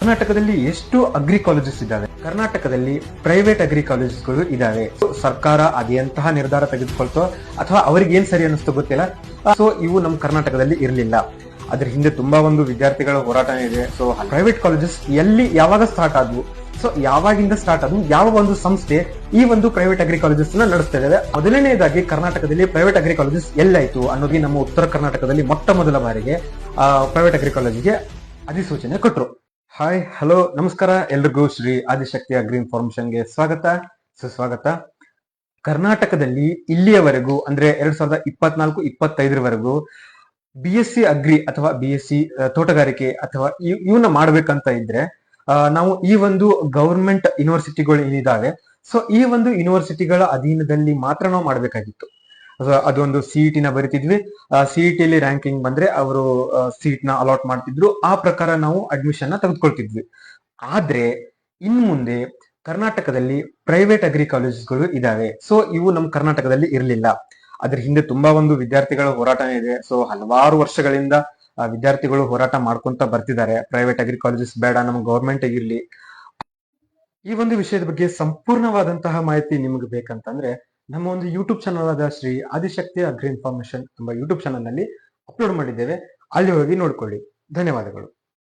ಕರ್ನಾಟಕದಲ್ಲಿ ಎಷ್ಟು agri colleges ಇದ್ದಾವೆ? ಕರ್ನಾಟಕದಲ್ಲಿ ಪ್ರೈವೇಟ್ ಅಗ್ರಿ ಕಾಲೇಜಸ್ಗಳು ಇದಾವೆ ಸರ್ಕಾರ ಅದೆಂತಹ ನಿರ್ಧಾರ ತೆಗೆದುಕೊಳ್ತೋ ಅಥವಾ ಅವ್ರಿಗೆ ಏನ್ ಸರಿ ಅನ್ನಿಸ್ತೋ ಗೊತ್ತಿಲ್ಲ. ಸೊ ಇವು ನಮ್ಮ ಕರ್ನಾಟಕದಲ್ಲಿ ಇರಲಿಲ್ಲ. ಅದ್ರ ಹಿಂದೆ ತುಂಬಾ ಒಂದು ವಿದ್ಯಾರ್ಥಿಗಳ ಹೋರಾಟ ಇದೆ. ಸೊ ಪ್ರೈವೇಟ್ ಕಾಲೇಜಸ್ ಎಲ್ಲಿ ಯಾವಾಗ ಸ್ಟಾರ್ಟ್ ಆದ್ವು? ಸೊ ಯಾವಾಗಿಂದ ಸ್ಟಾರ್ಟ್ ಆದ್ವು? ಯಾವ ಒಂದು ಸಂಸ್ಥೆ ಈ ಒಂದು ಪ್ರೈವೇಟ್ ಅಗ್ರಿ ಕಾಲೇಜಸ್ ನಡೆಸ್ತಾ ಇದೆ ಮೊದಲನೇದಾಗಿ ಕರ್ನಾಟಕದಲ್ಲಿ ಪ್ರೈವೇಟ್ ಅಗ್ರಿ ಕಾಲೇಜಸ್ ಎಲ್ಲಾಯ್ತು ಅನ್ನೋದು ನಮ್ಮ ಉತ್ತರ ಕರ್ನಾಟಕದಲ್ಲಿ ಮೊಟ್ಟ ಮೊದಲ ಬಾರಿಗೆ ಪ್ರೈವೇಟ್ ಅಗ್ರಿ ಕಾಲೇಜಿಗೆ ಅಧಿಸೂಚನೆ ಕೊಟ್ರು. ಹಾಯ್ ಹಲೋ ನಮಸ್ಕಾರ. ಎಲ್ರಿಗೂ ಶ್ರೀ ಆದಿಶಕ್ತಿ ಅಗ್ರಿ ಫಾರ್ಮೇಶನ್ಗೆ ಸ್ವಾಗತ, ಸುಸ್ವಾಗತ. ಕರ್ನಾಟಕದಲ್ಲಿ ಇಲ್ಲಿಯವರೆಗೂ, ಅಂದ್ರೆ ಎರಡ್ ಸಾವಿರದ ಇಪ್ಪತ್ನಾಲ್ಕು, ಇಪ್ಪತ್ತೈದರವರೆಗೂ ಬಿ ಎಸ್ ಸಿ ಅಗ್ರಿ ಅಥವಾ ಬಿ ಎಸ್ ಸಿ ತೋಟಗಾರಿಕೆ ಅಥವಾ ಇವ್- ಇವನ್ನ ಮಾಡ್ಬೇಕಂತ ಇದ್ರೆ ನಾವು ಈ ಒಂದು ಗವರ್ಮೆಂಟ್ ಯೂನಿವರ್ಸಿಟಿಗಳು ಏನಿದಾವೆ, ಸೊ ಈ ಒಂದು ಯೂನಿವರ್ಸಿಟಿಗಳ ಅಧೀನದಲ್ಲಿ ಮಾತ್ರ ನಾವು ಮಾಡ್ಬೇಕಾಗಿತ್ತು. ಅದೊಂದು ಸಿಇಟಿನ ಬರಿತಿದ್ವಿ. ಸಿಇಟಿ ಅಲ್ಲಿ ರ್ಯಾಂಕಿಂಗ್ ಬಂದ್ರೆ ಅವರು ಸೀಟ್ನ ಅಲಾಟ್ ಮಾಡ್ತಿದ್ರು. ಆ ಪ್ರಕಾರ ನಾವು ಅಡ್ಮಿಷನ್ನ ತೆಗೆದುಕೊಳ್ತಿದ್ವಿ. ಆದ್ರೆ, ಇನ್ ಮುಂದೆ ಕರ್ನಾಟಕದಲ್ಲಿ ಪ್ರೈವೇಟ್ ಅಗ್ರಿ ಕಾಲೇಜಸ್ಗಳು ಇದಾವೆ. ಸೊ ಇವು ನಮ್ಮ ಕರ್ನಾಟಕದಲ್ಲಿ ಇರಲಿಲ್ಲ. ಅದ್ರ ಹಿಂದೆ ತುಂಬಾ ಒಂದು ವಿದ್ಯಾರ್ಥಿಗಳ ಹೋರಾಟ ಇದೆ. ಸೊ ಹಲವಾರು ವರ್ಷಗಳಿಂದ ವಿದ್ಯಾರ್ಥಿಗಳು ಹೋರಾಟ ಮಾಡ್ಕೊಂತ ಬರ್ತಿದ್ದಾರೆ. ಪ್ರೈವೇಟ್ ಅಗ್ರಿ ಕಾಲೇಜಸ್ ಬೇಡ ನಮ್ಮ ಗೌರ್ಮೆಂಟ್ ಇರಲಿ. ಈ ಒಂದು ವಿಷಯದ ಬಗ್ಗೆ ಸಂಪೂರ್ಣವಾದಂತಹ ಮಾಹಿತಿ ನಿಮಗೆ ಬೇಕಂತಂದ್ರೆ ನಮ್ಮ ಒಂದು ಯೂಟ್ಯೂಬ್ ಚಾನಲ್ ಆದ Shri Adishakti agri information YouTube YouTube ಚಾನಲ್ನಲ್ಲಿ ಅಪ್ಲೋಡ್ ಮಾಡಿದ್ದೇವೆ. ಅಲ್ಲಿ ಹೋಗಿ ನೋಡ್ಕೊಳ್ಳಿ. ಧನ್ಯವಾದಗಳು.